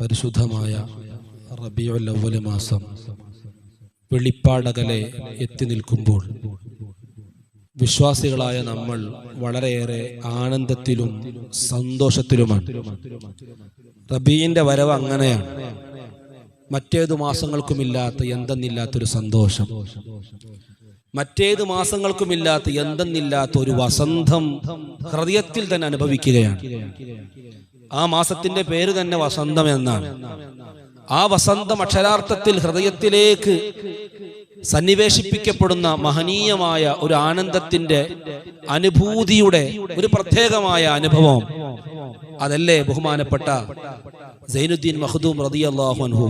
പരിശുദ്ധമായ റബിയുൽ അവ്വൽ മാസം വെളിപ്പാടകലെ എത്തി നിൽക്കുമ്പോൾ വിശ്വാസികളായ നമ്മൾ വളരെയേറെ ആനന്ദത്തിലും സന്തോഷത്തിലുമാണ്. റബീന്റെ വരവ് അങ്ങനെയാണ്. മറ്റേതു മാസങ്ങൾക്കുമില്ലാത്ത എന്തെന്നില്ലാത്തൊരു സന്തോഷം. മറ്റേത് മാസങ്ങൾക്കുമില്ലാത്ത എന്തെന്നില്ലാത്ത ഒരു വസന്തം ഹൃദയത്തിൽ തന്നെ അനുഭവിക്കുകയാണ്. ആ മാസത്തിന്റെ പേര് തന്നെ വസന്തം എന്നാണ്. ആ വസന്തം അക്ഷരാർത്ഥത്തിൽ ഹൃദയത്തിലേക്ക് സന്നിവേശിപ്പിക്കപ്പെടുന്ന മഹനീയമായ ഒരു ആനന്ദത്തിന്റെ അനുഭൂതിയുടെ ഒരു പ്രത്യേകമായ അനുഭവം. അതല്ലേ ബഹുമാനപ്പെട്ട സൈനുദ്ദീൻ മഹദൂം റളിയല്ലാഹു അൻഹു.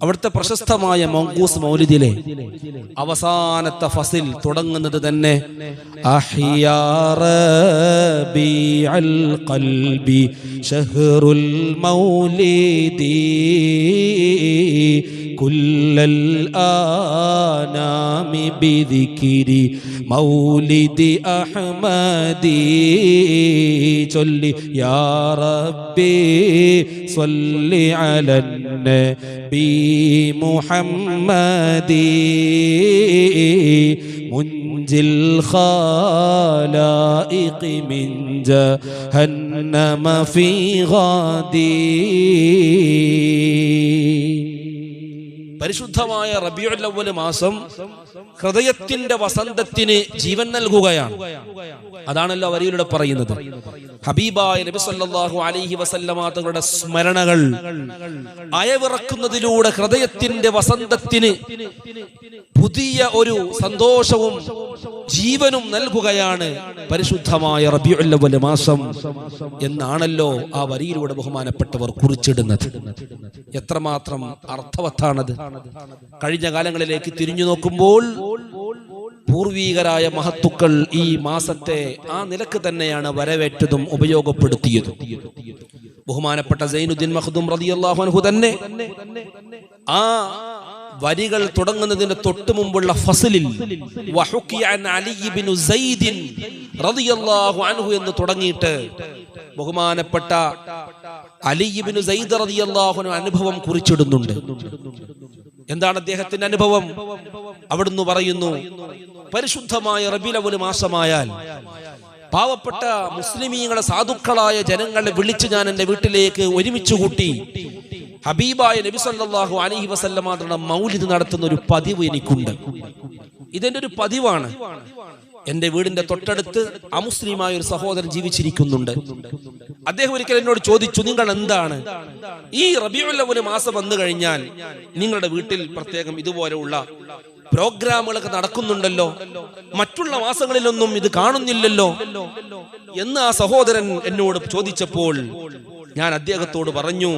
അവിടുത്തെ പ്രശസ്തമായ മൗകൂസ് മൗലിദിലെ അവസാനത്തെ ഫസിൽ തുടങ്ങുന്നത് തന്നെ ഖൽബി മൗലിദി കുല്ലൽ ആനാമി മൗലിദി അഹ്മദി ചൊല്ലി യാ സ്വല്ലി അലന്നബി النبي محمد منجي الخلائق من جهنم في غادي പരിശുദ്ധമായ റബിയുൽ അവ്വൽ മാസം ഹൃദയത്തിന്റെ വസന്തത്തിന് ജീവൻ നൽകുകയാണ്. അതാണല്ലോ വരിയിലൂടെ പറയുന്നത്. ഹബീബായ നബി സല്ലല്ലാഹു അലൈഹി വസല്ലമ തങ്ങളുടെ സ്മരണകൾ അയവിറക്കുന്നതിലൂടെ ഹൃദയത്തിന്റെ വസന്തത്തിന് പുതിയ ഒരു സന്തോഷവും ജീവനും നൽകുകയാണ് പരിശുദ്ധമായ റബിയുള്ള മാസം എന്നാണല്ലോ ആ വരിയിലൂടെ ബഹുമാനപ്പെട്ടവർ കുറിച്ചിടുന്നത്. എത്രമാത്രം അർത്ഥവത്താണത്. കഴിഞ്ഞ കാലങ്ങളിലേക്ക് തിരിഞ്ഞു നോക്കുമ്പോൾ പൂർവീകരായ മഹത്തുക്കൾ ഈ മാസത്തെ ആ നിലയ്ക്ക് തന്നെയാണ് വരവേറ്റതും ഉപയോഗപ്പെടുത്തിയതും. ബഹുമാനപ്പെട്ട സൈനുദ്ദീൻ മഹദും റളിയല്ലാഹു അൻഹു തന്നെ ആ വരികൾ തുടങ്ങുന്നതിന് തൊട്ടു മുമ്പുള്ള ഫസലിൽ അൻഹു എന്ന് തുടങ്ങിയിട്ട് ബഹുമാനപ്പെട്ട അലി ഇബ്നു സൈദ് റളിയല്ലാഹു അൻഹു അനുഭവം കുറിച്ചിടുന്നുണ്ട്. എന്താണ് അദ്ദേഹത്തിന്റെ അനുഭവം? അവിടുന്ന് പറയുന്നു പരിശുദ്ധമായ റബീലവൽ മാസമായാൽ പാവപ്പെട്ട മുസ്ലിമീങ്ങളെ സാധുക്കളായ ജനങ്ങളെ വിളിച്ച് ഞാൻ എന്റെ വീട്ടിലേക്ക് ഒരുമിച്ച് കൂട്ടി ഹബീബായ നബി സല്ലാഹു അലഹി വസല്ലമ തങ്ങളുടെ മൗലിദ് നടത്തുന്ന ഒരു പതിവ് എനിക്കുണ്ട്. ഇതെന്റെ ഒരു പതിവാണ്. എന്റെ വീടിന്റെ തൊട്ടടുത്ത് അമുസ്ലിമായ ഒരു സഹോദരൻ ജീവിച്ചിരിക്കുന്നുണ്ട്. അദ്ദേഹം ഒരിക്കൽ എന്നോട് ചോദിച്ചു നിങ്ങൾ എന്താണ്? ഈ ഒരു മാസം വന്നു കഴിഞ്ഞാൽ നിങ്ങളുടെ വീട്ടിൽ പ്രത്യേകം ഇതുപോലെയുള്ള പ്രോഗ്രാമുകളൊക്കെ നടക്കുന്നുണ്ടല്ലോ. മറ്റുള്ള മാസങ്ങളിലൊന്നും ഇത് കാണുന്നില്ലല്ലോ. എന്ന് ആ സഹോദരൻ എന്നോട് ചോദിച്ചപ്പോൾ ഞാൻ അദ്ദേഹത്തോട് പറഞ്ഞു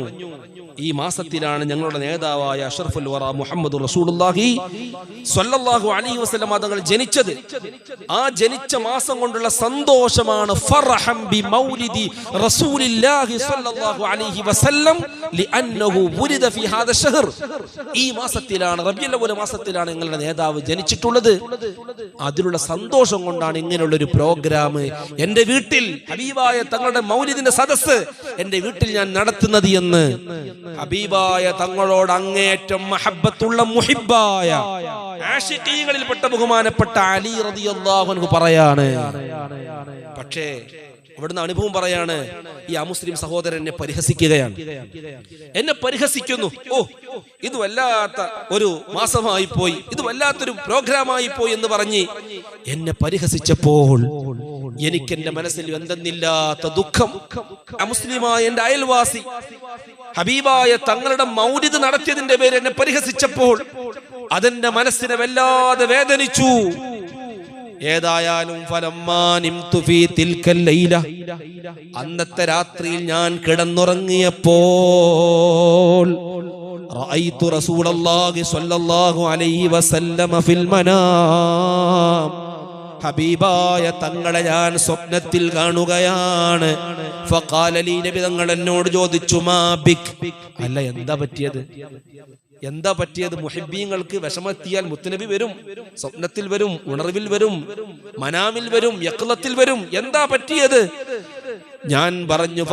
ഈ മാസത്തിലാണ് ഞങ്ങളുടെ നേതാവായ അഷറഫുൽ വറ മുഹമ്മദ് റസൂലുള്ളാഹി സ്വല്ലല്ലാഹു അലൈഹി വസല്ലം തങ്ങൾ ജനിച്ചത്. ആ ജനിച്ച മാസം കൊണ്ടുള്ള സന്തോഷമാണ്. ഫർഹം ബി മൗലിദി റസൂലില്ലാഹി സ്വല്ലല്ലാഹു അലൈഹി വസല്ലം ഫി ഷഹർ ഈ മാസത്തിലാണ് റബിയുൽ മാസത്തിലാണ് ഞങ്ങളുടെ നേതാവ് ജനിച്ചിട്ടുള്ളത്. അതിലുള്ള സന്തോഷം കൊണ്ടാണ് ഇങ്ങനെയുള്ള ഒരു പ്രോഗ്രാം എന്റെ വീട്ടിൽ ഹബീബായ തങ്ങളുടെ മൗലിദിന്റെ സദസ്സ് എന്റെ വീട്ടിൽ ഞാൻ നടത്തുന്നത് എന്ന്. ഹബീബായ തങ്ങളോട് അങ്ങേറ്റം മഹബത്തുള്ള മുഹിബായ ആഷിഖീകളിൽപ്പെട്ട ബഹുമാനപ്പെട്ട അലി റളിയല്ലാഹു അൻഹു പറയാണ്. പക്ഷേ അവിടുന്ന് അനുഭവം പറയാണ് ഈ അമുസ്ലിം സഹോദരൻ എന്നെ പരിഹസിക്കുകയാണ്. എന്നെ പരിഹസിക്കുന്നു. ഓ ഇത് വല്ലാത്ത ഒരു മാസമായി പോയി ഇത് വല്ലാത്തൊരു പ്രോഗ്രാമായി പോയി എന്ന് പറഞ്ഞ് എന്നെ പരിഹസിച്ചപ്പോൾ എനിക്ക് എന്റെ മനസ്സിൽ എന്തെന്നില്ലാത്ത ദുഃഖം അമുസ്ലിമായ എന്റെ അയൽവാസി ഹബീബായ തങ്ങളുടെ മൗലിദ് നടത്തിയതിന്റെ പേര് എന്നെ പരിഹസിച്ചപ്പോൾ അതെന്റെ മനസ്സിനെ വല്ലാതെ വേദനിച്ചു. ഏതായാലും അന്നത്തെ രാത്രിയിൽ ഞാൻ കിടന്നുറങ്ങിയപ്പോൾ റസൂലല്ലാഹി സ്വല്ലല്ലാഹു അലൈഹി വസല്ലമ ഫിൽ മനാം. ഹബീബായ തങ്ങളെ ഞാൻ സ്വപ്നത്തിൽ കാണുകയാണ്. നബി തങ്ങൾ എന്നോട് ചോദിച്ചു അല്ല എന്താ പറ്റിയത്? എന്താ പറ്റിയത്? മുഹിബീങ്ങൾക്ക് വിഷമെത്തിയാൽ മുത്തനബി വരും സ്വപ്നത്തിൽ വരും ഉണർവിൽ വരും മനാമിൽ വരും യക്ലത്തിൽ വരും. എന്താ പറ്റിയത്? ഞാൻ പറഞ്ഞു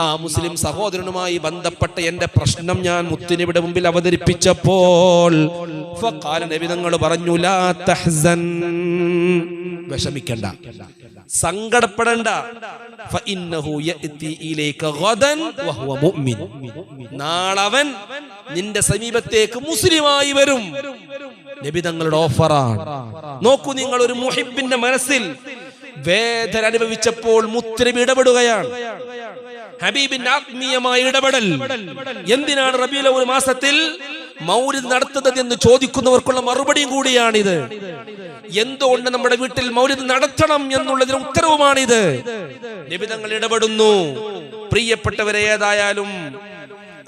ആ മുസ്ലിം സഹോദരനുമായി ബന്ധപ്പെട്ട എന്റെ പ്രശ്നം ഞാൻ മുത്തിനിവിടെ മുമ്പിൽ അവതരിപ്പിച്ചപ്പോൾ ഫഖാല നബി തങ്ങൾ പറഞ്ഞു ലാ തഹ്സൻ. വിഷമിക്കണ്ട. സങ്കടപ്പെടണ്ട. നാളവൻ നിന്റെ സമീപത്തേക്ക് മുസ്ലിമായി വരും. നബി തങ്ങളുടെ ഓഫറാണ്. നോക്കൂ നിങ്ങൾ ഒരു മുഹിബിന്റെ മനസ്സിൽ വേദന അനുഭവിച്ചപ്പോൾ മുത്തരം ഇടപെടുകയാണ്. ഹബീബിന്റെ ആത്മീയമായ ഇടപെടൽ. എന്തിനാണ് റബീല ഒരു മാസത്തിൽ മൗലിദ് നടത്തുന്നത് എന്ന് ചോദിക്കുന്നവർക്കുള്ള മറുപടിയും കൂടിയാണിത്. എന്തുകൊണ്ട് നമ്മുടെ വീട്ടിൽ മൗലിദ് നടത്തണം എന്നുള്ളതിന് ഉത്തരവുമാണിത്. നിബിതങ്ങൾ ഇടപെടുന്നു. പ്രിയപ്പെട്ടവരെ ഏതായാലും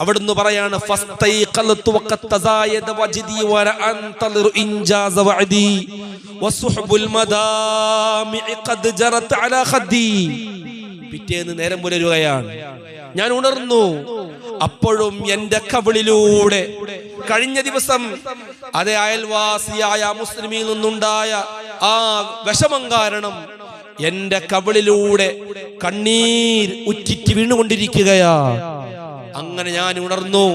അവിടുന്ന് പറയാണ് ഫസ്തൈഖലത്തു പിറ്റേന്ന് നേരം പുലരുകയാണ്. ഞാൻ ഉണർന്നു. അപ്പോഴും എന്റെ കവിളിലൂടെ കഴിഞ്ഞ ദിവസം അതേ അയൽവാസിയായ മുസ്ലിമിൽ നിന്നുണ്ടായ ആ വിഷമം കാരണം എന്റെ കവിളിലൂടെ കണ്ണീർ ഉറ്റിറ്റ് വീണുകൊണ്ടിരിക്കുകയാ. അങ്ങനെ ഞാൻ ഉണർന്നു.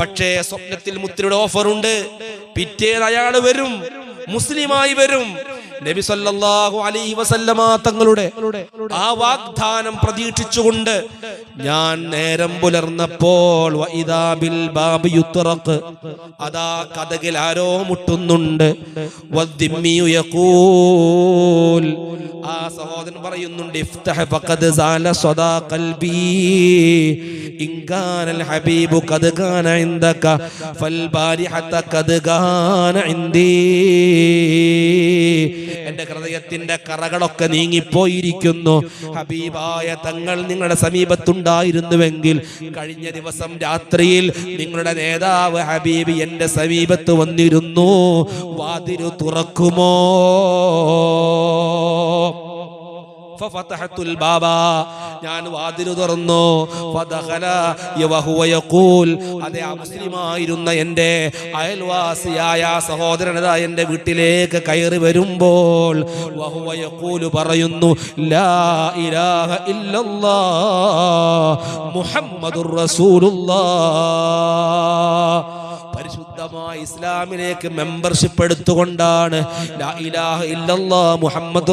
പക്ഷേ സ്വപ്നത്തിൽ മുത്തിരിയുടെ ഓഫർ ഉണ്ട് പിറ്റേന്ന് അയാൾ വരും. മുസ്ലിമായി വരും. നബി സല്ലല്ലാഹു അലൈഹി വസല്ലമ തങ്ങളുടെ ആ വാഗ്ദാനം പ്രതീക്ഷിച്ചുകൊണ്ട് ഞാൻ നേരം പുലർന്നപ്പോൾ ബിൽ ബാബ് യുത്രഖ്. അതാ കഥകിൽ ആരോ മുട്ടുന്നുണ്ട്. യഖൂൽ. ആ സഹോദരൻ പറയുന്നുണ്ട് ഇഫ്തഹ് ഫഖദ് സാല സദാ ഖൽബി ഇൻ കാനൽ ഹബീബു ഖദ് ഗാന ഇൻദക ഫൽ ബാരിഹത ഖദ് കാന ഇൻദീ. എന്റെ ഹൃദയത്തിന്റെ കറകളൊക്കെ നീങ്ങിപ്പോയിരിക്കുന്നു. ഹബീബായ തങ്ങൾ നിങ്ങളുടെ സമീപത്തുണ്ടായിരുന്നുവെങ്കിൽ കഴിഞ്ഞ ദിവസം രാത്രിയിൽ നിങ്ങളുടെ നേതാവ് ഹബീബ് എന്റെ സമീപത്ത് വന്നിരുന്നു. വാതിരു തുറക്കുമോ? ബാബ. ഞാൻ വാതിൽ തുറന്നു. അതെ അമുസ്ലിമായിരുന്ന എന്റെ അയൽവാസിയായ സഹോദരനതാ എന്റെ വീട്ടിലേക്ക് കയറി വരുമ്പോൾ പറയുന്നു മുഹമ്മദുർ റസൂലുള്ളാഹ് പരിശുദ്ധമായ ഇസ്ലാമിലേക്ക് മെമ്പർഷിപ്പ് എടുത്തുകൊണ്ടാണ്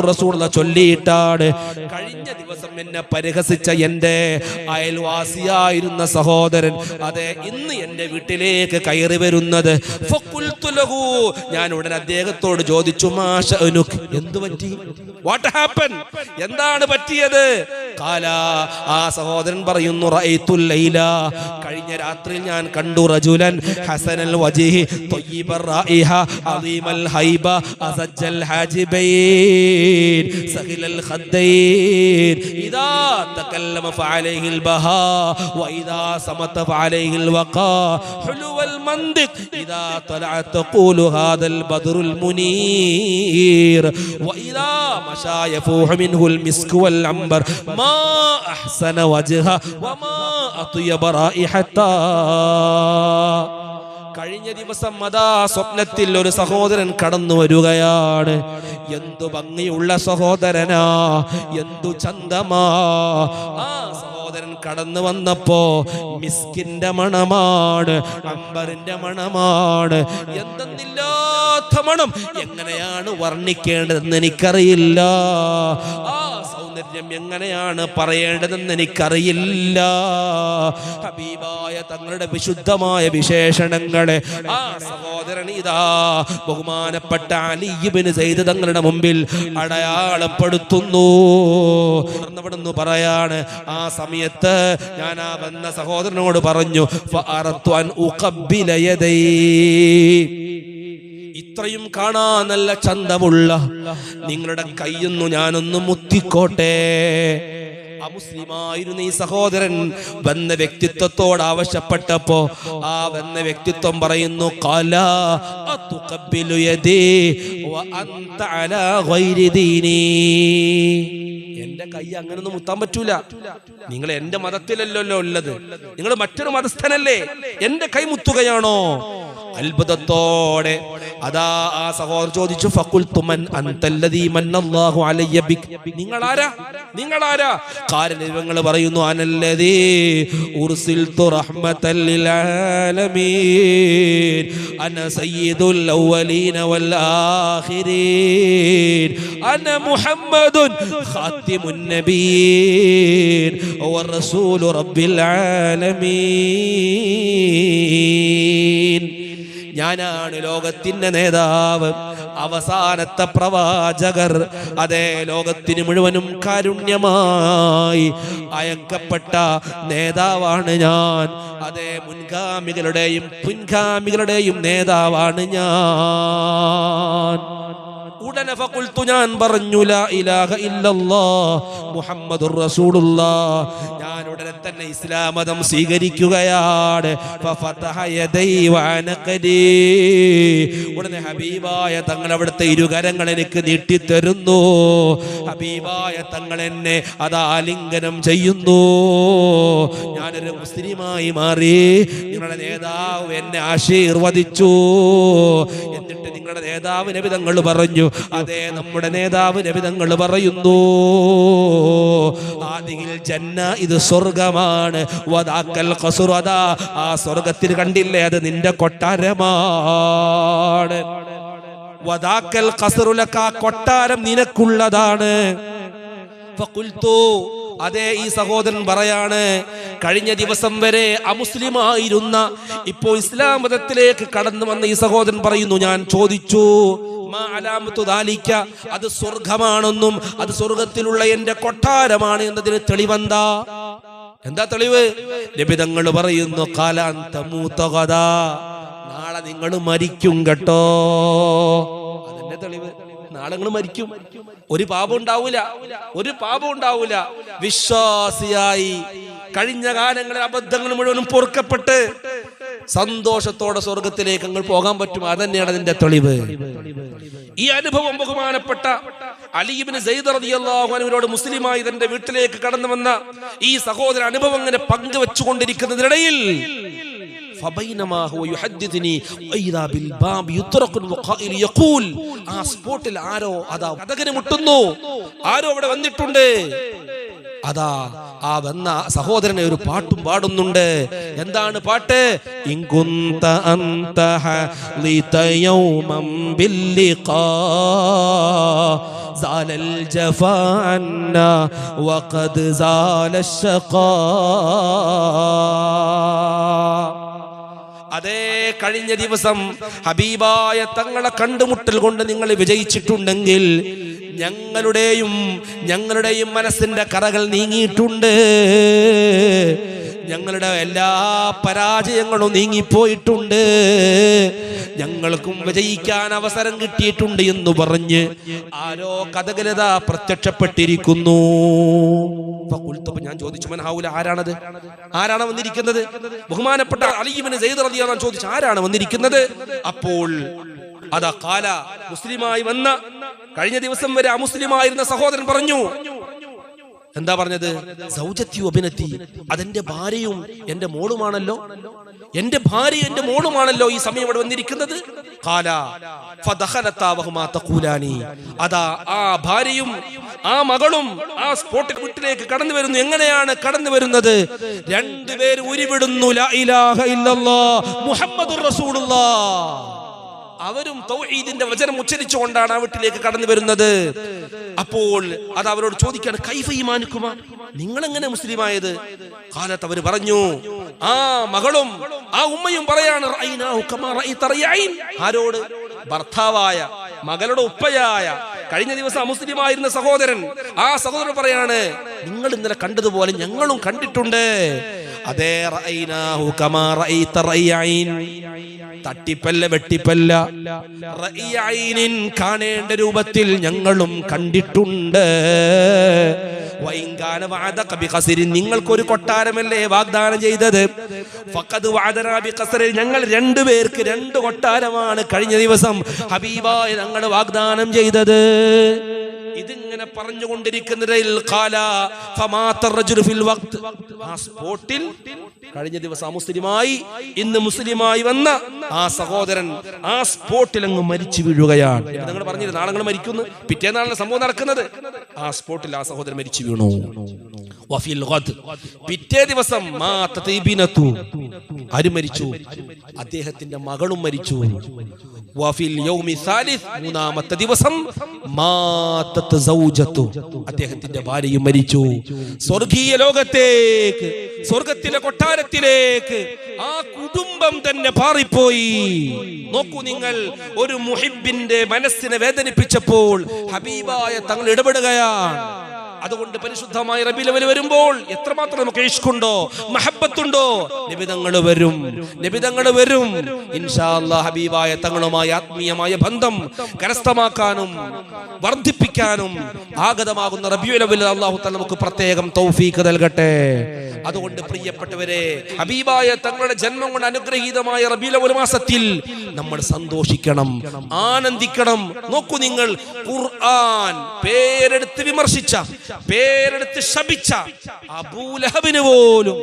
റസൂലുള്ള ചൊല്ലിയിട്ടാണ്. കഴിഞ്ഞ ദിവസം എന്നെ പരിഹസിച്ച എന്റെ അയൽവാസിയായിരുന്ന സഹോദരൻ അതെ ഇന്ന് എന്റെ വീട്ടിലേക്ക് കയറി വരുന്നത്. ഞാൻ ഉടൻ അദ്ദേഹത്തോട് ചോദിച്ചു മാഷ് എന്തു പറ്റി? വാട്ട് ഹാപ്പൻ എന്താണ് പറ്റിയത്? قالا آسهودرن برينو رأيتو الليلة كالين راتريني آن كندو رجولا حسن الوجه طيب الرائحة عظيم الهيبة أزج الحاجبين سخيل الخدين إذا تكلم فعليه البهاء وإذا صمت فعليه الوقاء حلو المندق إذا طلعت تقول هذا البدر المنير وإذا مشى يفوح منه المسك والعنبر ما അഹ്സന വജ്ഹ വമാ അത്യബ റൈഹത്താ കഴിഞ്ഞ ദിവസം അതാ സ്വപ്നത്തിൽ ഒരു സഹോദരൻ കടന്നു വരികയാണ്. എന്തു ഭംഗിയുള്ള സഹോദരനാ എന്തു ചന്തമാ. ആ സഹോദരൻ കടന്നു വന്നപ്പോ മിസ്കിന്റെ മണമാണ് അമ്പറിന്റെ മണമാണ്. എന്തെന്നില്ലാത്ത മണം. എങ്ങനെയാണ് വർണിക്കേണ്ടതെന്ന് എനിക്കറിയില്ല. ആ സൗന്ദര്യം എങ്ങനെയാണ് പറയേണ്ടതെന്ന് എനിക്കറിയില്ല. ഹബീബായ തങ്ങളുടെ വിശുദ്ധമായ വിശേഷണങ്ങളെ ആ സഹോദരൻ ഇതാ ബഹുമാനപ്പെട്ട അലിയിബിന് ചെയ്ത് തങ്ങളുടെ മുമ്പിൽ അടയാളപ്പെടുത്തുന്നു. തുടർന്നവിടുന്ന് പറയാണ് ആ സമയത്ത് ഞാൻ ആ വന്ന സഹോദരനോട് പറഞ്ഞു അൻ ഉഖബ്ബില യദൈ. ഇത്രയും കാണാൻ നല്ല ചന്തമുള്ള. നിങ്ങളുടെ കൈയൊന്നു ഞാനൊന്ന് മുത്തിക്കോട്ടെ. അമുസ്ലിമായിരുന്നു ഈ സഹോദരൻ. വന്ന വ്യക്തിത്വത്തോട് ആവശ്യപ്പെട്ടപ്പോ ആ വന്ന വ്യക്തിത്വം പറയുന്നു "ഖാല അതുഖബ്ബിലു യദി വ അൻത അലാ ഗൈരി ദീനി." എന്റെ കൈ അങ്ങനൊന്നും മുത്താൻ പറ്റൂല. നിങ്ങൾ എന്റെ മതത്തിലല്ലോ ഉള്ളത്. നിങ്ങൾ മറ്റൊരു മതസ്ഥനല്ലേ. എന്റെ കൈ മുത്തുകയാണോ? അത്ഭുതത്തോടെ അതാ ആ സഹോദരൻ ചോദിച്ചു ഫഖുൽതു മൻ അൻതല്ലദീ മന്നല്ലാഹു അലയ്യ ബിക് നിങ്ങളാരാ നിങ്ങളാരാ കാരണങ്ങൾ പറയുന്നു അനല്ലദീ ഉർസിൽതു റഹ്മത്തൽ ലിൽ ആലമീൻ അന സയ്യിദുൽ അവ്വലീന വൽ ആഖിരീൻ അന മുഹമ്മദുൻ ഖാത്തിമുൻ നബിയീൻ വറസൂലു റബ്ബിൽ ആലമീൻ ഞാനാണ് ലോകത്തിന്റെ നേതാവ്. അവസാനത്തെ പ്രവാചകർ. അതേ ലോകത്തിന് മുഴുവനും കാരുണ്യമായി അയക്കപ്പെട്ട നേതാവാണ് ഞാൻ. അതേ മുൻഗാമികളുടെയും പിൻഗാമികളുടെയും നേതാവാണ് ഞാൻ. ഉടനെ ഫഖുൽതു ഞാൻ പറഞ്ഞു ലാ ഇലാഹ ഇല്ലല്ലാ മുഹമ്മദുർ റസൂലുള്ളാ ഞാൻ ഉടനെ തന്നെ ഇസ്ലാം മതം സ്വീകരിക്കുകയാണ്. ഫഫതഹ യദൈ വഅനഖദി ഉടനെ ഹബീബായ തങ്ങൾ അവിടുത്തെ ഇരുകരങ്ങൾ എനിക്ക് നീട്ടിത്തരുന്നു. ഹബീബായ തങ്ങൾ എന്നെ അത് ആലിംഗനം ചെയ്യുന്നു. ഞാനൊരു മുസ്ലിമായി മാറി. നിങ്ങളുടെ നേതാവ് എന്നെ ആശീർവദിച്ചു. എന്നിട്ട് നിങ്ങളുടെ നേതാവ് വിധങ്ങൾ പറഞ്ഞു അതെ നമ്മുടെ നേതാവ് രവിതങ്ങൾ പറയുന്നു ആദിയിൽ ജന്ന ഇത് സ്വർഗമാണ്. വദാക്കൽ ഖസുറദ ആ സ്വർഗത്തിൽ കണ്ടില്ലേ അത് നിന്റെ കൊട്ടാരമാണ്. വദാക്കൽ കസറുലക്ക ആ കൊട്ടാരം നിനക്കുള്ളതാണ്. ഫഖുൽതു അതേ ഈ സഹോദരൻ പറയാണ് കഴിഞ്ഞ ദിവസം വരെ അമുസ്ലിമായിരുന്ന ഇപ്പോൾ ഇസ്ലാം മതത്തിലേക്ക് കടന്നു വന്ന ഈ സഹോദരൻ പറയുന്നു ഞാൻ ചോദിച്ചു അത് സ്വർഗമാണെന്നും അത് സ്വർഗത്തിലുള്ള എന്റെ കൊട്ടാരമാണ് എന്നതിന് തെളിവെന്താ? എന്താ തെളിവ്? ലഭിതങ്ങൾ പറയുന്നു കാലാന്ത മൂത്തകഥ നാളെ നിങ്ങൾ മരിക്കും കേട്ടോ. അതിന്റെ തെളിവ്. നാളെ നിങ്ങൾ മരിക്കും. ഒരു പാപം ഉണ്ടാവൂല. ഒരു പാപം ഉണ്ടാവൂല. വിശ്വാസിയായി കഴിഞ്ഞ കാലങ്ങളിൽ അബദ്ധങ്ങൾ മുഴുവനും പൊറുക്കപ്പെട്ട് സന്തോഷത്തോടെ സ്വർഗത്തിലേക്ക് അങ്ങ് പോകാൻ പറ്റും. അതന്നെയാണ് അതിന്റെ തെളിവ്. ഈ അനുഭവം ബഹുമാനപ്പെട്ട അലീബിന് റളിയല്ലാഹു മുസ്ലിമായി തന്റെ വീട്ടിലേക്ക് കടന്നു വന്ന ഈ സഹോദര അനുഭവം ഇങ്ങനെ പങ്കുവെച്ചുകൊണ്ടിരിക്കുന്നതിനിടയിൽ فبينما هو يحدثني وإذا بالباب يطرق القائل يقول ആ സ്പോട്ടിൽ ആരോ അതാ കഥകന് മുട്ടുന്നു ആരോ അവിടെ വന്നിട്ടുണ്ട് അതാ ആ വന്ന സഹോദരനെ ഒരു പാട്ടും പാടുന്നുണ്ട് എന്താണ് പാട്ട് ഇങ്കുന്ത അന്തഹ യൗമം ബില്ലിഖാ زال الجفا عنا وقد زال الشقاء അതേ കഴിഞ്ഞ ദിവസം ഹബീബായ തങ്ങളെ കണ്ടുമുട്ടൽ കൊണ്ട് നിങ്ങൾ വിജയിച്ചിട്ടുണ്ടെങ്കിൽ ഞങ്ങളുടെയും ഞങ്ങളുടെയും മനസ്സിന്റെ കറകൾ നീങ്ങിയിട്ടുണ്ട്. ഞങ്ങളുടെ എല്ലാ പരാജയങ്ങളും നീങ്ങിപ്പോയിട്ടുണ്ട്. ഞങ്ങൾക്കും വിജയിക്കാൻ അവസരം കിട്ടിയിട്ടുണ്ട് എന്ന് പറഞ്ഞ് ആരോ കഥകലത പ്രത്യക്ഷപ്പെട്ടിരിക്കുന്നു. ഫഖുൽതു, ഞാൻ ചോദിച്ചു മനഹാവുല ആരാണത്? ആരാണ് വന്നിരിക്കുന്നത്? ബഹുമാനപ്പെട്ട അലീബിന് സെയ്ദ് റളിയല്ലാഹു ചോദിച്ചു ആരാണ് വന്നിരിക്കുന്നത്? അപ്പോൾ അതാ കാല മുസ്ലിമായി വന്ന കഴിഞ്ഞ ദിവസം വരെ അമുസ്ലിമായിരുന്ന സഹോദരൻ പറഞ്ഞു എന്താ പറഞ്ഞത്? സൗജത്യു അഭിനത്തി അതെന്റെ ഭാര്യയും എന്റെ മോളുമാണല്ലോ. എന്റെ ഭാര്യ എന്റെ മോളുമാണല്ലോ ഈ സമയം ഇവിടെ വന്നിരിക്കുന്നത്. അതാ ആ ഭാര്യയും ആ മകളും ആ സ്പോട്ട് വീട്ടിലേക്ക് കടന്നു വരുന്നു. എങ്ങനെയാണ് കടന്നു വരുന്നത്? രണ്ടുപേര് ഉരുവിടുന്നു. മുഹമ്മദുർ റസൂലുള്ളാഹ് അവരും തൗഹീദിന്റെ വചനം ഉച്ചരിച്ചുകൊണ്ടാണ് ആ വീട്ടിലേക്ക് കടന്നു വരുന്നത്. അപ്പോൾ അത് അവരോട് ചോദിക്കാണ് കൈഫ ഈമാനുക്കുമാർ നിങ്ങൾ എങ്ങനെ മുസ്ലിമായത്? കാലത്ത് അവർ പറഞ്ഞു ആ മകളും ആ ഉമ്മയും പറയാണ് ആരോട്? ഭർത്താവായ മകളുടെ ഉപ്പയായ. കഴിഞ്ഞ ദിവസം അമുസ്ലിമായിരുന്ന സഹോദരൻ ആ സഹോദരൻ പറയാണ് നിങ്ങൾ ഇന്നലെ കണ്ടതുപോലെ ഞങ്ങളും കണ്ടിട്ടുണ്ട്. അതേ. തട്ടിപ്പല്ല വെട്ടിപ്പല്ല. കാണേണ്ട രൂപത്തിൽ ഞങ്ങളും കണ്ടിട്ടുണ്ട്. നിങ്ങൾക്കൊരു കൊട്ടാരമല്ലേ വാഗ്ദാനം ചെയ്തത്. ഞങ്ങൾ രണ്ടുപേർക്ക് രണ്ട് കൊട്ടാരമാണ് കഴിഞ്ഞ ദിവസം ഹബീബായ ഞങ്ങൾ വാഗ്ദാനം ചെയ്തത്. ഇതിങ്ങനെ പറഞ്ഞുകൊണ്ടിരിക്കുന്നതിൽ ആ സ്പോട്ടിൽ കഴിഞ്ഞ ദിവസം ആ മുസ്ലിമായി ഇന്ന് മുസ്ലിമായി വന്ന ആ സഹോദരൻ ആ സ്പോട്ടിൽ അങ്ങ് മരിച്ചു വീഴുകയാണ്. നിങ്ങൾ പറഞ്ഞില്ല നാളങ്ങൾ മരിക്കുന്നു? പിറ്റേന്നാണല്ലോ സംഭവം നടക്കുന്നത്. ആ സ്പോട്ടിൽ ആ സഹോദരൻ മരിച്ചു വീണു വഫിൽ. പിറ്റേ ദിവസം. ആര് മരിച്ചു അദ്ദേഹത്തിന്റെ മകളും മരിച്ചു വഫിൽ. മൂന്നാമത്തെ ദിവസം. അദ്ദേഹത്തിന്റെ ഭാര്യയും മരിച്ചു സ്വർഗീയ ലോകത്തേക്ക് സ്വർഗത്തിലെ കൊട്ടാരത്തിലേക്ക് ആ കുടുംബം തന്നെ പാറിപ്പോയി നോക്കൂ നിങ്ങൾ ഒരു മുഹിബിന്റെ മനസ്സിനെ വേദനിപ്പിച്ചപ്പോൾ ഹബീബായ തങ്ങൾ ഇടപെടുകയാണ് 할렐루야. അതുകൊണ്ട് പരിശുദ്ധമായ റബിലവൽ വരുമ്പോൾ എത്രമാത്രം നമുക്ക് ഇഷ്കുണ്ടോ മഹബത്തുണ്ടോ? നിബിതങ്ങൾ വരും നിബിതങ്ങൾ വരും. ഇൻഷാല്ലാ ഹബീബായ തങ്ങളുമായി ആത്മീയമായ ബന്ധം കരസ്ഥമാക്കാനും വർദ്ധിപ്പിക്കാനും ആഗതമാകുന്ന റബിയുലവിൽ അള്ളാഹു തആല നമുക്ക് പ്രത്യേകം തൗഫീക്ക് നൽകട്ടെ. അതുകൊണ്ട് പ്രിയപ്പെട്ടവരെ ഹബീബായ തങ്ങളുടെ ജന്മം കൊണ്ട് അനുഗ്രഹീതമായ റബിയുലവൽ മാസത്തിൽ നമ്മൾ സന്തോഷിക്കണം ആനന്ദിക്കണം. നോക്കൂ നിങ്ങൾ ഖുർആൻ പേരെടുത്ത് വിമർശിച്ച പേരെടുത്ത് ശപിച്ച അബൂലഹബിന് പോലും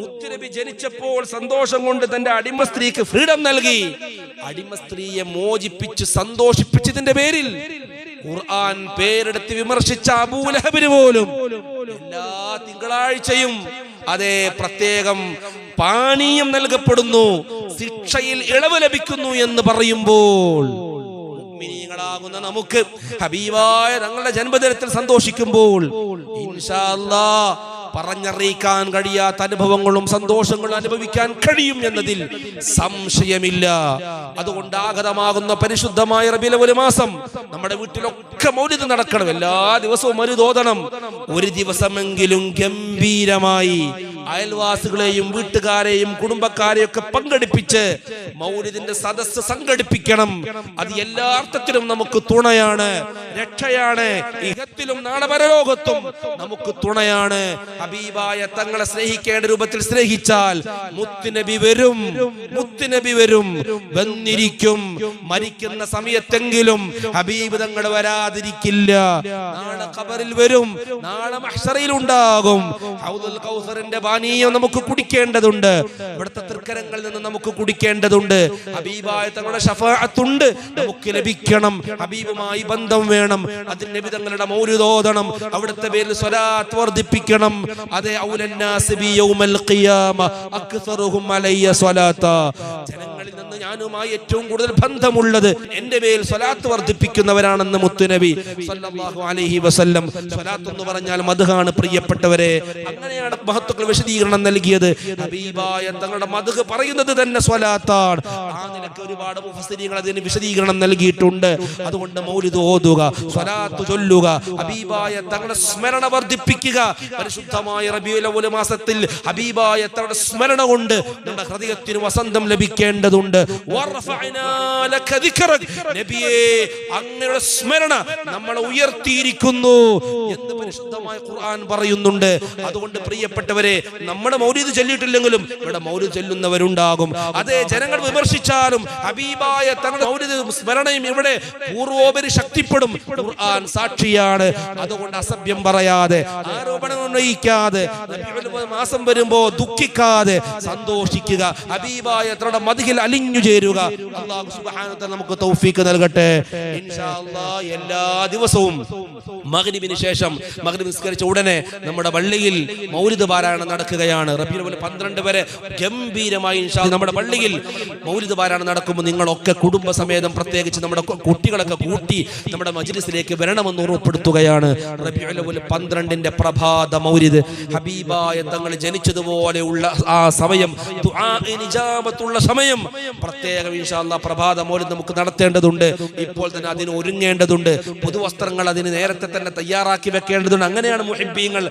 മുത്തുനബി ജനിച്ചപ്പോൾ സന്തോഷം കൊണ്ട് തന്റെ അടിമ സ്ത്രീക്ക് ഫ്രീഡം നൽകി. അടിമ സ്ത്രീയെ മോചിപ്പിച്ച് സന്തോഷിപ്പിച്ചതിന്റെ പേരിൽ. ഖുർആൻ പേരെടുത്ത് വിമർശിച്ച അബൂലഹബിന് പോലും എല്ലാ തിങ്കളാഴ്ചയും അതേ പ്രത്യേകം പാനീയം നൽകപ്പെടുന്നു ശിക്ഷയിൽ ഇളവ് ലഭിക്കുന്നു എന്ന് പറയുമ്പോൾ മുഅ്മിനീങ്ങളാകുന്ന നമുക്ക് ഹബീബായ തങ്ങളുടെ ജന്മദിനത്തിൽ സന്തോഷിക്കുമ്പോൾ ഇൻഷാ അല്ലാ പറഞ്ഞറിയിക്കാൻ കഴിയാത്ത അനുഭവങ്ങളും സന്തോഷങ്ങളും അനുഭവിക്കാൻ കഴിയും എന്നതിൽ സംശയമില്ല. അതുകൊണ്ട് ആഗതമാകുന്ന പരിശുദ്ധമായ ഒരു മാസം നമ്മുടെ വീട്ടിലൊക്കെ മൗലിത് നടക്കണം. എല്ലാ ദിവസവും മരുതോതണം. ഒരു ദിവസമെങ്കിലും ഗംഭീരമായി അയൽവാസികളെയും വീട്ടുകാരെയും കുടുംബക്കാരെയും ഒക്കെ പങ്കെടുപ്പിച്ച് മൗലിദിന്റെ സദസ്സ് സംഘടിപ്പിക്കണം. അത് എല്ലാ അർത്ഥത്തിലും നമുക്ക് തുണയാണ് രക്ഷയാണ്. ഇഹത്തിലും നാളെ പരലോകത്തും നമുക്ക് തുണയാണ്. ഹബീബായ തങ്ങളെ സ്നേഹിക്കേണ്ട രൂപത്തിൽ സ്നേഹിച്ചാൽ മുത്തുനബി വരും മുത്തുനബി വരും വന്നിരിക്കും. മരിക്കുന്ന സമയത്തെങ്കിലും ഹബീബ് തങ്ങൾ വരാതിരിക്കില്ല. നാളെ ഖബറിൽ വരും നാളെ മഹ്ശറയിൽ ഉണ്ടാകും. പാനീയം നമുക്ക് കുടിക്കേണ്ടതുണ്ട്. ഇവിടുത്തെ തൃക്കരങ്ങളിൽ നിന്ന് നമുക്ക് കുടിക്കേണ്ടതുണ്ട്. ഹബീബായ തങ്ങളുടെ ഷഫാത്തുണ്ട് നമുക്ക് ലഭിക്കണം. ഹബീബുമായി ബന്ധം വേണം. അതിന് നബി തങ്ങളുടെ മൗലിദോദണം അവിടുത്തെ പേരിൽ സ്വലാത്ത് വർദ്ധിപ്പിക്കണം. അതെ ജനങ്ങളിൽ നിന്ന് ഞാനുമായി ഏറ്റവും കൂടുതൽ ബന്ധമുള്ളത് എന്റെ മേൽ സ്വലാത്ത് വർദ്ധിപ്പിക്കുന്നവരാണെന്ന് മുത്തുനബി സല്ലല്ലാഹു അലൈഹി വസല്ലം. സ്വലാത്ത് എന്ന് പറഞ്ഞാൽ മധുഹാണ് പ്രിയപ്പെട്ടവരെ. അങ്ങനെയാണ് മഹത്വക്കൾ വിശദീകരണം നൽകിയത്. ഹബീബായ തങ്ങളുടെ മധുഹ് പറയുന്നത് തന്നെ സ്വലാത്താണ്. ആ നിലയ്ക്ക് ഒരുപാട് മുഫസ്സിരീങ്ങൾ അതിന് വിശദീകരണം നൽകിയിട്ടുണ്ട്. അതുകൊണ്ട് മൗലിത് ഓതുക സ്വലാത്ത് ചൊല്ലുക ഹബീബായ തങ്ങളുടെ സ്മരണ വർദ്ധിപ്പിക്കുക. പരിശുദ്ധമായ അവ്വൽ മാസത്തിൽ ഹബീബായ തങ്ങളുടെ സ്മരണ കൊണ്ട് നമ്മുടെ ഹൃദയത്തിന് വസന്തം ലഭിക്കേണ്ടതുണ്ട്. നബിയേ അങ്ങയുടെ സ്മരണ നമ്മളെ ഉയർത്തിയിരിക്കുന്നു. എന്ന് പരിശുദ്ധമായ ഖുർആൻ പറയുന്നുണ്ട്. അതുകൊണ്ട് പ്രിയപ്പെട്ടവരെ നമ്മുടെ മൗലിദ് ചൊല്ലിയിട്ടില്ലെങ്കിലും ഇവിടെ മൗലിദ് ചൊല്ലുന്നവരുണ്ടാകും. അതേ ജനങ്ങൾ വിമർശിച്ചാലും ഹബീബായ തങ്ങളുടെ മൗലിദ് സ്മരണയും ഇവിടെ പൂർവോപരി ശക്തിപ്പെടും. ഖുർആൻ സാക്ഷിയാണ്. അതുകൊണ്ട് അസഭ്യം പറയാതെ ആരോപണം ഉന്നയിക്കാതെ മാസം വരുമ്പോ ദുഃഖിക്കാതെ സന്തോഷിക്കുക. ഹബീബായ തങ്ങളുടെ മതിയിൽ അലിഞ്ഞു ചേരുക. നമുക്ക് തൗഫീക്ക് നൽകട്ടെ. എല്ലാ ദിവസവും മഗ്രിബിന് ശേഷം മഗ്രിബ് നിസ്കരിച്ച ഉടനെ നമ്മുടെ പള്ളിയിൽ മൗലിദ് പാരായണം നടക്കുകയാണ്. അവ്വൽ പന്ത്രണ്ട് വരെ ഗംഭീരമായി നമ്മുടെ പള്ളിയിൽ മൗലിദ് പാരായണം നടക്കുമ്പോൾ നിങ്ങളൊക്കെ കുടുംബസമേതം പ്രത്യേകിച്ച് നമ്മുടെ കുട്ടികളൊക്കെ കൂട്ടി നമ്മുടെ മജ്ലിസിലേക്ക് വരണമെന്ന് അവ്വൽ പന്ത്രണ്ടിന്റെ പ്രഭാത മൗലിദ്. ഹബീബായ തങ്ങൾ ജനിച്ചതുപോലെയുള്ള ആ സമയം സമയം. പ്രത്യേകം ഇൻഷാ അല്ലാഹ് പ്രഭാത മൗലിദ് നമുക്ക് നടത്തേണ്ടതുണ്ട്. ഇപ്പോൾ തന്നെ അതിന് ഒരുങ്ങേണ്ടതുണ്ട്. പുതുവസ്ത്രങ്ങൾ അതിന് നേരത്തെ തന്നെ തയ്യാറാക്കി വെക്കേണ്ടതുണ്ട്. അങ്ങനെയാണ് മുഹിബീങ്ങൾ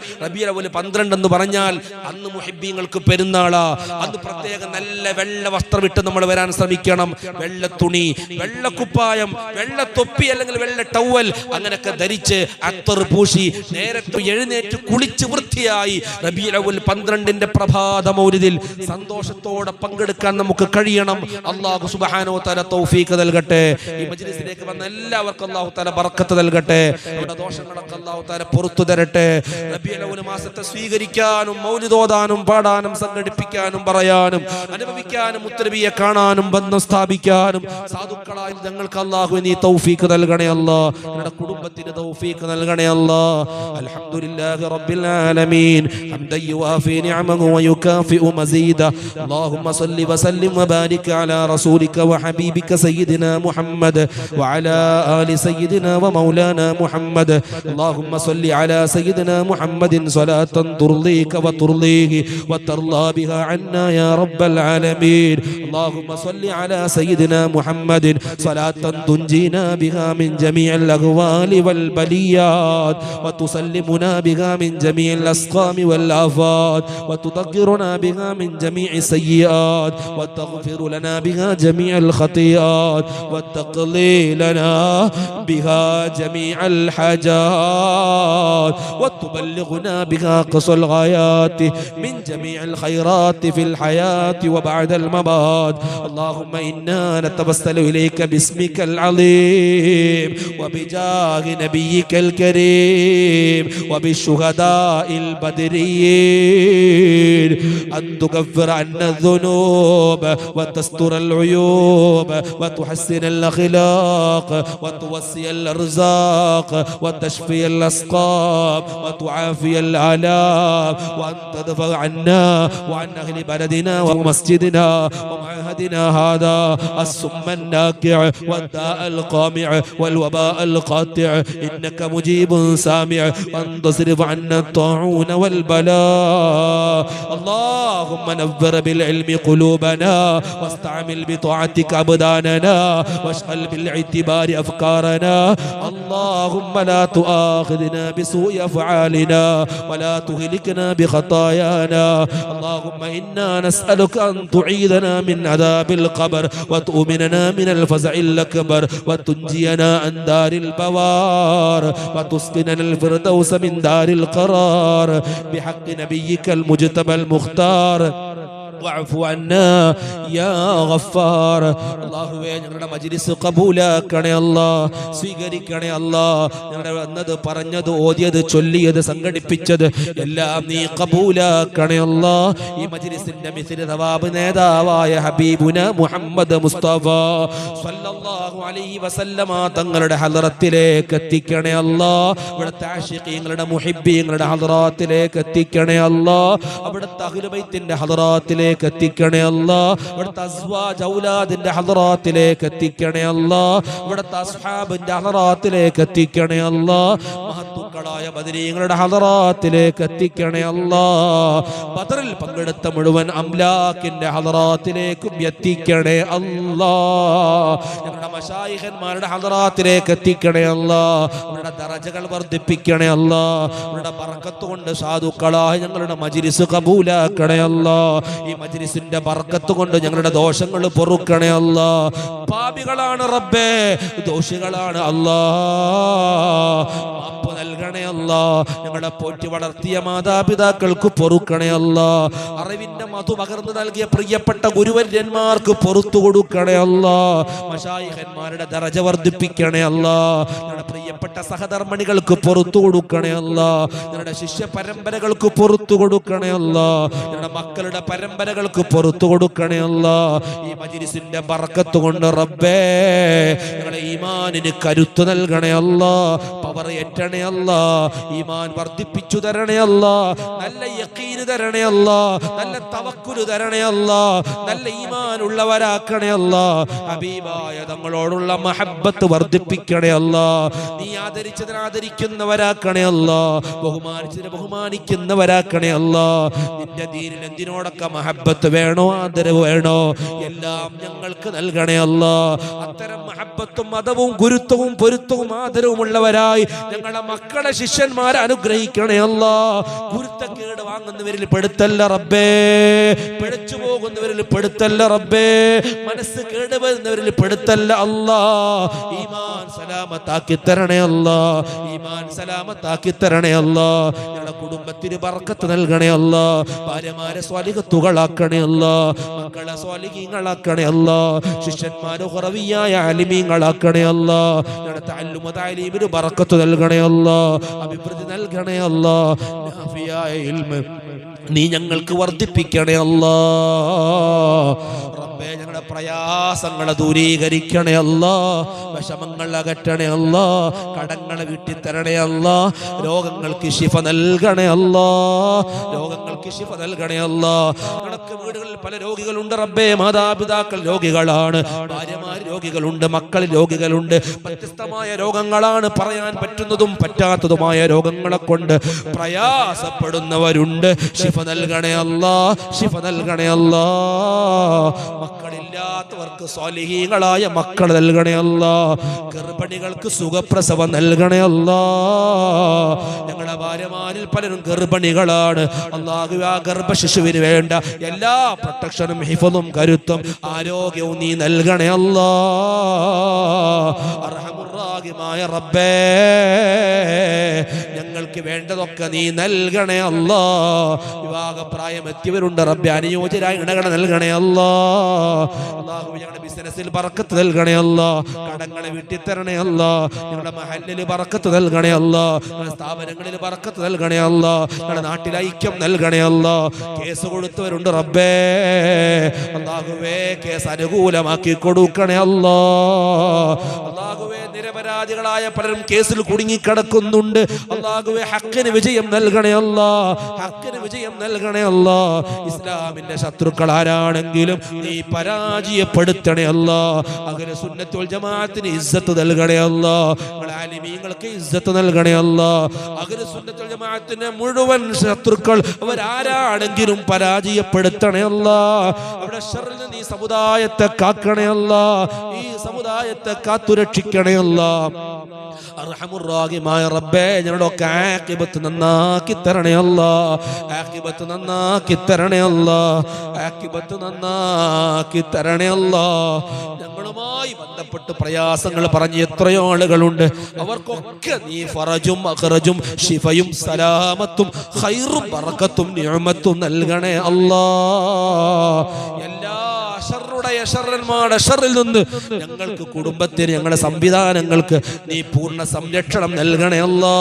അവ്വൽ പന്ത്രണ്ട് എന്ന് പറഞ്ഞാൽ അന്ന് മുഹിബീങ്ങൾക്ക് പെരുന്നാളാ. അന്ന് പ്രത്യേകം നല്ല വെള്ള വസ്ത്രമിട്ട് നമ്മൾ വരാൻ ശ്രമിക്കണം. വെള്ള തുണി വെള്ള കുപ്പായം വെള്ള തൊപ്പി അല്ലെങ്കിൽ വെള്ള ടവൽ അങ്ങനെയൊക്കെ ധരിച്ച് അത്തർ പൂശി നേരത്തെ എഴുന്നേറ്റ് കുളിച്ച് വൃത്തിയായി റബീഉൽ അവ്വൽ പന്ത്രണ്ടിന്റെ പ്രഭാത മൗലിദിൽ സന്തോഷത്തോടെ പങ്കെടുക്കാൻ നമുക്ക് കഴിയണം. അള്ളാഹു സുബാനോ തല തൗഫീക്ക് നൽകട്ടെ. ഈ മജ്ലിസിലേക്ക് വന്ന എല്ലാവർക്കും അള്ളാഹു തല ബർക്കത്ത് നൽകട്ടെ. ദോഷങ്ങളൊക്കെ അള്ളാഹു തല പുറത്തു തരട്ടെ. റബീഉൽ അവ്വൽ മാസത്തെ സ്വീകരിക്കാനും മൗലിദ് ഓതാനും പാടാനും സംഘടിപ്പിക്കാനും പറയാനും അനുഭവിക്കാനും ഉത്തരവിയെ കാണാനും ബന്ധം സ്ഥാപിക്കാനും സാധുക്കളായി ഞങ്ങൾക്ക് അള്ളാഹു നീ തൗഫീഖ് നൽകണേ അല്ലാ ഞങ്ങളുടെ കുടുംബത്തിന് തൗഫീഖ് നൽകണേ അല്ലാ അൽഹംദുലില്ലാഹി റബ്ബിൽ ആലമീൻ ഹംദൻ യുവാഫി നിഅമഹു വയുകാഫിഉ മസീദ اللهم صل وسلم وبارك على رسولك وحبيبك سيدنا محمد وعلى آل سيدنا ومولانا محمد اللهم صل على سيدنا محمد صلاة ترضيك وترضيه وترضى بها عنا يا رب العالمين. اللهم صل على سيدنا محمد. صلاة تنجينا بها من جميع الأغوال والبليات. وتسلمنا بها من جميع الأسقام والآفات. وتطهرنا بها من جميع السيئات. وتغفر لنا بها جميع الخطيئات. وتقضي لنا بها جميع الحاجات. وتبلغنا بها قصى الغايات. من جميع الخيرات في الحياة وبعد الممات. اللهم إنا نتوسل إليك باسمك العظيم وبجاه نبيك الكريم وبالشهداء البدريين. أن تكفر عنا الذنوب وتستر العيوب وتحسن الأخلاق وتوسي الأرزاق وتشفي الأسقام وتعافي الآلام. وأن تدفع عنا وعن أهل بلدنا ومسجدنا ومعهدنا هذا السم الناكع والداء القامع والوباء القاطع. إنك مجيب سامع وأن تصرف عنا الطاعون والبلاء. اللهم نفر بالعلم قلوبنا واستعمل بطاعتك أبداننا واشغل بالاعتبار أفكارنا. اللهم لا تؤاخذنا بسوء أفعالنا ولا تهلكنا بخطايانا. اللهم إنا نسألك أن تعيذنا من عذاب القبر وتؤمننا من الفزع الأكبر وتنجينا عن دار البوار وتسكننا الفردوس من دار القرار بحق نبيك المجتبى المختار. واعف عنا يا غفار അള്ളാഹുവേ ഞങ്ങളുടെ മജ്ലിസ് കബൂലാക്കണേ അല്ലാ സ്വീകരിക്കണേ അല്ലാ ഞങ്ങളുടെ വന്നത് പറഞ്ഞത് ഓതിയത് ചൊല്ലിയത് സംഘടിപ്പിച്ചത് എല്ലാം നീ കബൂലാക്കണേ അല്ലാ ഈ മജ്ലിസിന്റെ മിസിൽ നവാബ് നേതാവായ ഹബീബുന മുഹമ്മദ് മുസ്തഫ സല്ലല്ലാഹു അലൈഹി വസല്ലമ തങ്ങളുടെ ഹലറത്തിലേക്ക് എത്തിക്കണേ അല്ലാ ഇവിടുത്തെ ആഷിഖീങ്ങളുടെ മുഹിബ്ബീങ്ങളുടെ ഹലറാത്തിലേക്ക് എത്തിക്കണേ അല്ലാ അവിടുത്തെ അഹ്ലുബൈത്തിന്റെ ഹലറാത്തിലേക്ക് എത്തിക്കണേ അല്ലാ. ഇവിടുത്തെ അസ്വാജ് ഔലാദിന്റെ ഹലറാത്തിലേക്ക് എത്തിക്കണേ അല്ലാ. ഇവിടുത്തെ അസ്ഹാബിന്റെ ഹലറാത്തിലേക്ക് എത്തിക്കണേ അല്ലാ. മഹത്തുക്കളായ ബദരീങ്ങളുടെ ഹലറാത്തിലേക്ക് എത്തിക്കണേ അല്ലാ. ബദറിൽ പങ്കെടുത്ത മുഴുവൻ അംലാക്കിന്റെ ഹലറാത്തിലേക്കും എത്തിക്കണേ അല്ലാ. ഞങ്ങളുടെ മഷായിഹന്മാരുടെ ഹലറാത്തിലേക്ക് എത്തിക്കണേ അല്ലാ. അവരുടെ ദറജകൾ വർദ്ധിപ്പിക്കണേ അല്ലാ. അവരുടെ ബർക്കത്ത് കൊണ്ട് സാധുക്കളായ ഞങ്ങളുടെ മജിലിസ് കബൂലാക്കണേ അല്ലാ. ഈ മജിലിസിന്റെ ബർക്കത്ത് കൊണ്ട് ഞങ്ങളുടെ ദോഷങ്ങൾ പൊറുക്കണേ അല്ല. പാപികളാണ് റബ്ബേ. ദോഷികളാണ് അല്ലാ. നൽകണേ അല്ല. ഞങ്ങളെ പോറ്റി വളർത്തിയ മാതാപിതാക്കൾക്ക് പൊറുക്കണേ അല്ല. അറിവിന്റെ മധു പകർന്നു നൽകിയ പ്രിയപ്പെട്ട ഗുരുവര്യന്മാർക്ക് പൊറത്തു കൊടുക്കണേ അല്ല. മഷായിഹന്മാരുടെ ദറജ വർദ്ധിപ്പിക്കണേ അല്ല. ഞങ്ങളുടെ പ്രിയപ്പെട്ട സഹധർമ്മിണികൾക്ക് പൊറത്തു കൊടുക്കണേ അല്ല. ഞങ്ങളുടെ ശിഷ്യ പരമ്പരകൾക്ക് പൊറത്തു കൊടുക്കണേ അല്ല. ഞങ്ങളുടെ മക്കളുടെ പരമ്പരകൾക്ക് പുറത്തു കൊടുക്കണേ അല്ലാ. ഈ മജിരിസിന്റെ ബർക്കത്ത് കൊണ്ട് റബ്ബേ ഞങ്ങളുടെ ഈമാനിന് കരുത്ത് നൽകണേ അല്ലാ. പവർ ഏറ്റണേ അല്ലാ. ഈമാൻ വർദ്ധിപ്പിച്ചു തരണേ അല്ലാ. നല്ല യക്കീന് തരണേ അല്ലാ. നല്ല തവക്കുൽ തരണേ അല്ലാ. നല്ല ഈമാൻ ഉള്ളവരാക്കണേ അല്ലാ. ഹബീബായ തങ്ങളോടുള്ള മഹബത്ത് വർദ്ധിപ്പിക്കണേ അല്ലാ. നീ ആദരിച്ചതിന് ആദരിക്കുന്നവരാക്കണേ ബഹുമാനിച്ചതിന് ബഹുമാനിച്ചതിനെ ബഹുമാനിക്കുന്നവരാക്കണേ അല്ലാ. നിന്റെ ദീനിൽ എന്തിനോടൊക്കെ മഹബത്ത് വേണോ? ആദരവ് വേണോ? എല്ലാം ഞങ്ങൾക്ക് നൽകണേ അല്ല. അത്തരം മഹബത്തും മതവും ഗുരുത്വവും പൊരുത്തവും ആദരവും ഉള്ളവരായി ഞങ്ങളുടെ മക്കളെ ശിഷ്യന്മാരെ അനുഗ്രഹിക്കണേ അല്ല. ഗുരുത്തക്കേട് വാങ്ങുന്നവരിൽ പെടുത്തല്ല റബ്ബേ. പിഴച്ചു പോകുന്നവരിൽ പെടുത്തല്ല റബ്ബേ. മനസ്സ് കേടുവരുന്നവരിൽ പെടുത്തല്ല അല്ലാ. ഈമാൻ സലാമത്താക്കി തരണേ അല്ലാ. ഈമാൻ സലാമത്താക്കി തരണേ അല്ലാ. ഞങ്ങളുടെ കുടുംബത്തിന് ബർക്കത്ത് നൽകണേ അല്ലാ. ഭാര്യമാരെ സ്വാലികത്തുകളാക്കണേ അല്ല. മക്കളെ സ്വാലിഹീങ്ങളാക്കണേ അല്ല. ശിഷ്യന്മാരെ ഹുറവിയായ അലിമീങ്ങളാക്കണേ അല്ല. ഞങ്ങളുടെ തഅല്ലുമ താലീമിന് ബർക്കത്ത് നൽകണേ അല്ല. അഭിപ്രതി നൽകണേ അല്ല. നാഫിയായ ഇൽമ നീ ഞങ്ങൾക്ക് വർദ്ധിപ്പിക്കണേ അല്ലാ. ഞങ്ങളുടെ പ്രയാസങ്ങളെ ദൂരീകരിക്കണേ അല്ല. വിഷമങ്ങൾ അകറ്റണേ അല്ല. കടങ്ങളെ വീട്ടിത്തരണേ അല്ല. രോഗങ്ങൾക്ക് ശിഫ നൽകണേ അല്ല. രോഗങ്ങൾക്ക് ശിഫ നൽകണേ അല്ല. ഞങ്ങൾക്ക് വീടുകളിൽ പല രോഗികളുണ്ട് റബ്ബേ. മാതാപിതാക്കൾ രോഗികളാണ്. ഭാര്യമാർ രോഗികളുണ്ട്. മക്കൾ രോഗികളുണ്ട്. വ്യത്യസ്തമായ രോഗങ്ങളാണ് പറയാൻ പറ്റുന്നതും പറ്റാത്തതുമായ രോഗങ്ങളെ കൊണ്ട് പ്രയാസപ്പെടുന്നവരുണ്ട്. ശിഫ നൽകണേ അല്ല. ശിഫ നൽകണേ അല്ലാ. മക്കളില്ലാത്തവർക്ക് സ്വാലിഹീങ്ങളായ മക്കൾ നൽകണേ ഗർഭിണികൾക്ക് സുഖപ്രസവം നൽകണേ ഞങ്ങളുടെ ഭാര്യമാരിൽ പലരും ഗർഭിണികളാണ്. അള്ളാഹു ആ ഗർഭശിശുവിന് വേണ്ട എല്ലാ പ്രൊട്ടക്ഷനും ഹിഫതും കരുത്തും ആരോഗ്യവും നീ നൽകണേ അർഹമുറാഹിമായ റബ്ബേ ഞങ്ങൾക്ക് വേണ്ടതൊക്കെ നീ നൽകണേ അല്ലോ. വിവാഹപ്രായം എത്തിയവരുണ്ട് റബ്ബെ അനുയോജ്യരായ ഇണകണ നൽകണേ അല്ലോ. അള്ളാഹു ഞങ്ങളുടെ ബിസിനസ്സിൽ പറക്കത്ത് നൽകണേ അല്ലോ. കടങ്ങളെ വീട്ടിത്തരണേ അല്ലോ. ഞങ്ങളുടെ മഹലിൽ പറക്കത്ത് നൽകണേ അല്ലോ. ഞങ്ങളുടെ സ്ഥാപനങ്ങളിൽ പറക്കത്ത് നൽകണേ അല്ലോ. ഞങ്ങളുടെ നാട്ടിൽ ഐക്യം നൽകണേ അല്ലോ. കേസ് കൊടുത്തവരുണ്ട് റബ്ബേ. അള്ളാഹുവേ കേസ് അനുകൂലമാക്കി കൊടുക്കണേ അല്ലോ. അള്ളാഹുവേ നിരപരാധികളായ പലരും കേസിൽ കുടുങ്ങിക്കിടക്കുന്നുണ്ട്. അള്ളാഹുവെ ഹക്കിന് വിജയം നൽകണേ അല്ലാ. ഹക്കിന് വിജയം നൽകണേ അല്ലാ. ഇസ്ലാമിന്റെ ശത്രുക്കൾ ആരാണെങ്കിലും നീ പരാജയപ്പെടുത്തണേ അല്ലാ. അങ്ങനെ സുന്നത്തുൽ ജമാഅത്തിന് ഇസ്സത്ത് നൽകണേ അല്ലാ. ആലിമീങ്ങൾക്ക് ഇസ്സത്ത് നൽകണേ അല്ലാ. അങ്ങനെ സുന്നത്തുൽ ജമാഅത്തിന്റെ മുഴുവൻ ശത്രുക്കൾ അവരാരാണെങ്കിലും പരാജയപ്പെടുത്തണേ അല്ലാ. അവിടെ നീ സമുദായത്തെ കാക്കണേ അല്ലാ. ഈ സമുദായത്തെ കാത്തുരക്ഷിക്കണേ അല്ലാ. അർഹമുറാഹിമായ റബ്ബേ ഞങ്ങളുടെയൊക്കെ ആക്കിബത്ത് നന്നാക്കി തരണേ അല്ല. ആക്കിബത്ത് നന്നാക്കി തരണേ അല്ല. ആക്കിബത്ത് നന്നാക്കി തരണേ അല്ല. ഞങ്ങളുമായി ബന്ധപ്പെട്ട് പ്രയാസങ്ങൾ പറഞ്ഞ് എത്രയോ ആളുകളുണ്ട്. അവർക്കൊക്കെ നീ ഫറജും അഖറജും ഷിഫയും സലാമത്തും ഹൈറും പറക്കത്തും നിയമത്തും നൽകണേ അല്ലാ. എല്ലാ ഷറുടെ ഷറന്മാരുടെ ഷറിൽ നിന്ന് ഞങ്ങൾക്ക് കുടുംബത്തിന് ഞങ്ങളുടെ സംവിധാനങ്ങൾക്ക് നീ പൂർണ്ണ സംരക്ഷണം നൽകണേ അല്ലാ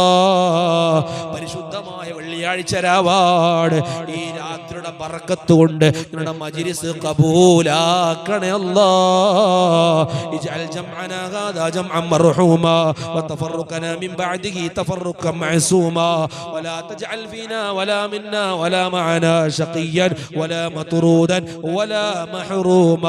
പരിശുദ്ധമായ വെള്ളിയാഴ്ച രാവാട് ഈ രാത്രിയുടെ ബറക്കത്ത് കൊണ്ട് ഞങ്ങളുടെ മജിരിസ് കബൂലാക്കണേ അല്ലാ اجعل جمعنا هذا جمعا مرحوما وتفرقنا من بعده تفرقا معصوما ولا تجعل فينا ولا منا ولا معنا شقيا ولا مطرودا ولا محروما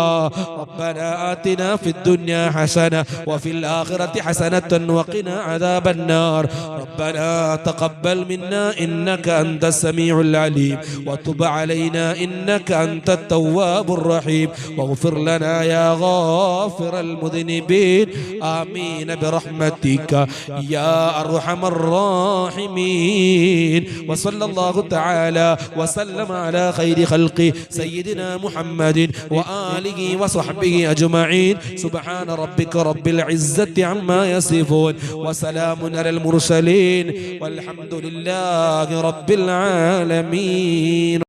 ربنا آتنا في الدنيا حسنة وفي الآخرة حسنة وقنا عذاب النار. ربنا تقبل منا إنك أنت السميع العليم وتب علينا إنك أنت التواب الرحيم. واغفر لنا يا غافر المذنبين. آمين برحمتك يا أرحم الراحمين. وصلى الله تعالى وسلم على خير خلقه سيدنا محمد وآله وصحبه أجمعين. سبحان ربك رب العزة عما يصفون وسلام على المرسلين والحمد لله رب العالمين.